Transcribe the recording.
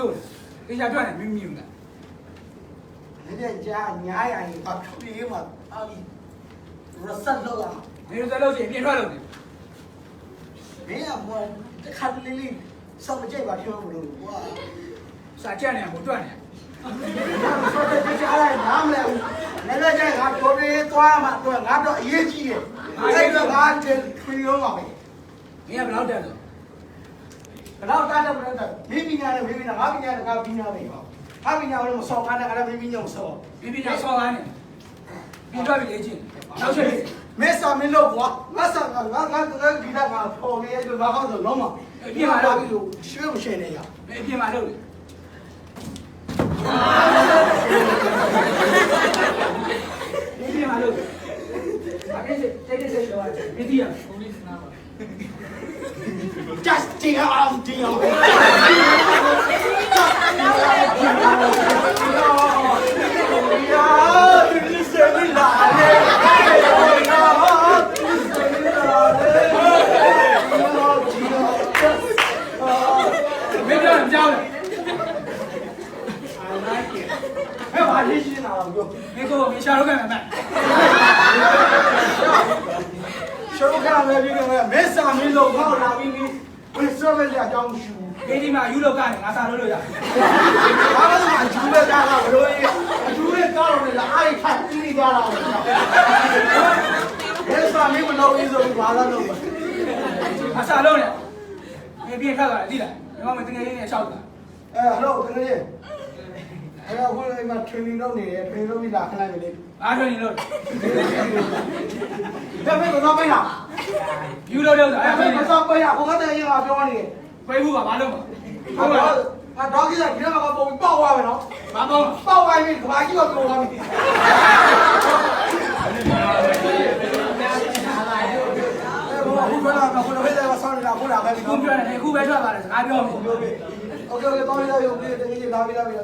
ဆိုတယ်တေချာထွက်နေမိမိဘူးလားဒီနေ့ကြာညာရရင်အဖြူရေးမှာအာလီရဆက်လောက်လာနေရဆက်လောက်ရှင်ပြင်ထွက်လို့မင်းကဘာတခါတလေလေးစောင့်မကြိုက်ပါပြောမလို့ကွာစာကြက်နေကိုတွက်နေဆော့တဲ့ကြားလိုက်နားမလဲဘူးလည်းလည်းကြိုက်ငါတော်တွေသွားမှတော့ငါတော့အရေးကြီးတယ်အဲ့တော့ငါတင်ခရီးရောပါပဲမင်းကဘယ်လောက်တက်လဲ တော့တားတယ်ဘယ်တော့မိပညာနဲ့မိပညာငါပညာနဲ့ငါပညာပဲပေါ့ငါပညာလည်းမစော်ကားနဲ့ငါလည်းမိပညာမစော်ပြပြညာဆောင်းကားနေပြင်ထွက်ပြီးလေ့ကျင့်နောက်ချက်မင်းစာမင်းလို့ကွာငါစာငါငါငါဒီကငါပေါ်နေရတော့ငါဟောဆိုလုံးမရွှေမရှင်နေရမင်းပြင်မှာလုပ်လေမင်းပြင်မှာလုပ်အဲ့ဒီစိတ်စိတ်စိတ်တော့ဒီတီးရဘုံလေးစနာပါ just dig out dig out မင်းပြောရင်ကြောက်တယ်ဘယ်မှာလေးရှင်းတာလဲပြောမင်းကိုမင်းရှာတော့ကမှမရှုပ်ခါမယ်ပြီးတော့မင်းစာမင်းလို့ခေါက်လာပြီးပြီး ဘယ်စောပဲကြာကြောင်းရှူဒီဒီမှာယူလောက်ကနေငါစာလို့လို့ရတယ်ဘာလို့မှအကျူးပဲကားတာဘလို့အကျူးပဲကားတော့လည်းအားရထိုက်ပြီးကြတာဘယ်စာမင်းမလို့ရေးဆိုဘာလာလို့။အစားလုံးနဲ့။ပြင်ပြင်ခတ်သွားတယ်သိလား။ဒီမှာမတင်ငယ်လေးနဲ့ရှောက်တာအဲဟယ်လိုတကယ်ကြီးအဲ့တော့ခုအိမ်မှာ training လုပ်နေတယ် training လုပ်ပြီးလာခလိုက်မယ်လေ။အားထုတ်နေလို့ဒါပေမဲ့တော့ပိတ်တာ ယူလို့လို့ အဲ့ အဲ့ ဒါ ဒါ မတော့ပိတ်ရဘုရားတဲ့ရင်ကပြောနေတယ် ပြေးဘူးကဘာလို့မ ဟုတ် ဟုတ် ကဲ့ လား အတော့ကြီးကဒီမှာကပုံပေါက်သွားမယ်နော် ဘာပေါ့ ပေါက်သွားပြီကဘာကြီးကပြောသွားပြီအဲ့ဘာဘူးကလာကဘုရားပဲဆောင်းနေတာဘုရားပဲ ခုပြောတယ်အခုပဲထွက်သွားတယ်စကားပြောမယ် โอเคโอเคတော့ရရရုံလေးတကယ်ကြီးလာပြီလာပြီ